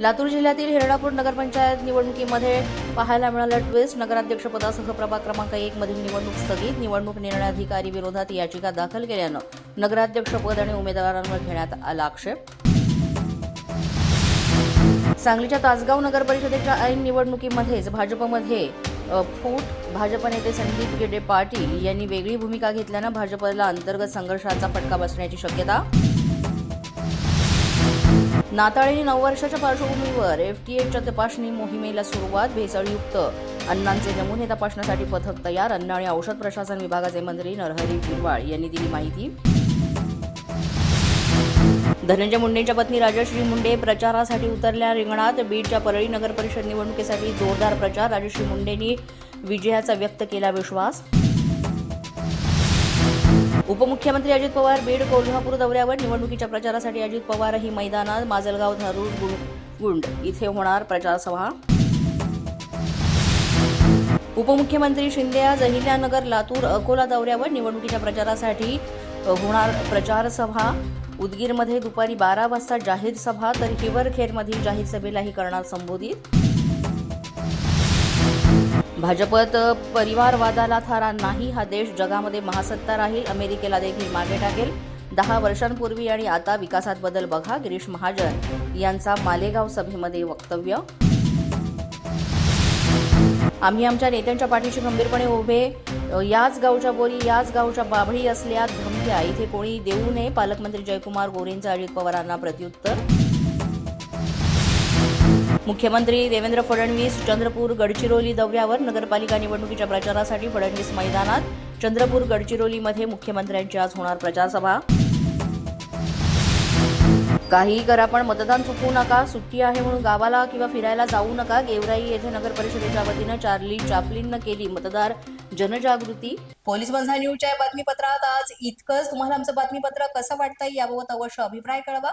लातूर जिल्ह्यातील हिरणापूर नगरपंचायत निवडणुकीमध्ये पाहायला मिळालं ट्विस्ट नगराध्यक्षपदासह प्रभाग क्रमांक एक मधील निवडणूक स्थगित. निवडणूक निर्णयाधिकारी विरोधात याचिका दाखल केल्यानं नगराध्यक्षपद आणि उमेदवारांवर घेण्यात आला आक्षेप. सांगलीच्या तासगाव नगर परिषदेच्या ऐन निवडणुकीमध्येच भाजपमध्ये फूट. भाजप नेते संदीप गेडे पाटील यांनी वेगळी भूमिका घेतल्यानं भाजपला अंतर्गत संघर्षाचा फटका बसण्याची शक्यता नाताळी नववर्षाच्या पार्श्वभूमीवर एफटीएच्या तपासणी मोहिमेला सुरुवात भेसळयुक्त. अन्नांचे नमुने तपासण्यासाठी पथक तयार अन्न आणि औषध प्रशासन विभागाचे मंत्री नरहरी किरवाळ यांनी दिली माहिती. धनंजय मुंडेंच्या पत्नी राजश्री मुंडे प्रचारासाठी उतरल्या रिंगणात. बीडच्या परळी नगर परिषद निवडणुकीसाठी जोरदार प्रचार राजश्री मुंडेंनी विजयाचा व्यक्त केला विश्वास. उपमुख्यमंत्री अजित पवार बीड कोल्हापूर दौऱ्यावर निवडणुकीच्या प्रचारासाठी अजित पवार ही मैदानात माजलगाव धारूर गुंड इथे होणार प्रचारसभा उपमुख्यमंत्री शिंदे आज अहिल्यानगर लातूर अकोला दौऱ्यावर निवडणुकीच्या प्रचारासाठी होणार प्रचार सभा. उदगीरमध्ये दुपारी बारा वाजता जाहीर सभा तर हिवरखेरमधील जाहीर सभेलाही करणार संबोधित. भाजपत परिवारवादाला थारा नाही हा देश जगामध्ये महासत्ता राहील अमेरिकेला देखील मागे टाकेल. दहा वर्षांपूर्वी आणि आता विकासात बदल बघा गिरीश महाजन यांचा मालेगाव सभेमध्ये वक्तव्य. आम्ही आमच्या नेत्यांच्या पाठीशी गंभीरपणे उभे. याच गावच्या बोरी याच गावच्या बाभळी असल्या धमक्या इथे कोणी देऊ नये. पालकमंत्री जयकुमार गोरेंचं अजित पवारांना प्रत्युत्तर. मुख्यमंत्री देवेंद्र फडणवीस चंद्रपूर गडचिरोली दौऱ्यावर नगरपालिका निवडणुकीच्या प्रचारासाठी फडणवीस मैदानात. चंद्रपूर गडचिरोलीमध्ये मुख्यमंत्र्यांची आज होणार प्रचारसभा. काहीही करा पण मतदान चुकवू नका सुट्टी आहे म्हणून गावाला किंवा फिरायला जाऊ नका. गेवराई येथे नगर परिषदेच्या वतीनं चार्ली चापलिननं केली मतदार जनजागृती. पोलीस बंधा न्यूजच्या बातमीपत्रात आज इतकंच. तुम्हाला आमचं बातमीपत्र कसं वाटतंय याबाबत अवश्य अभिप्राय कळवा.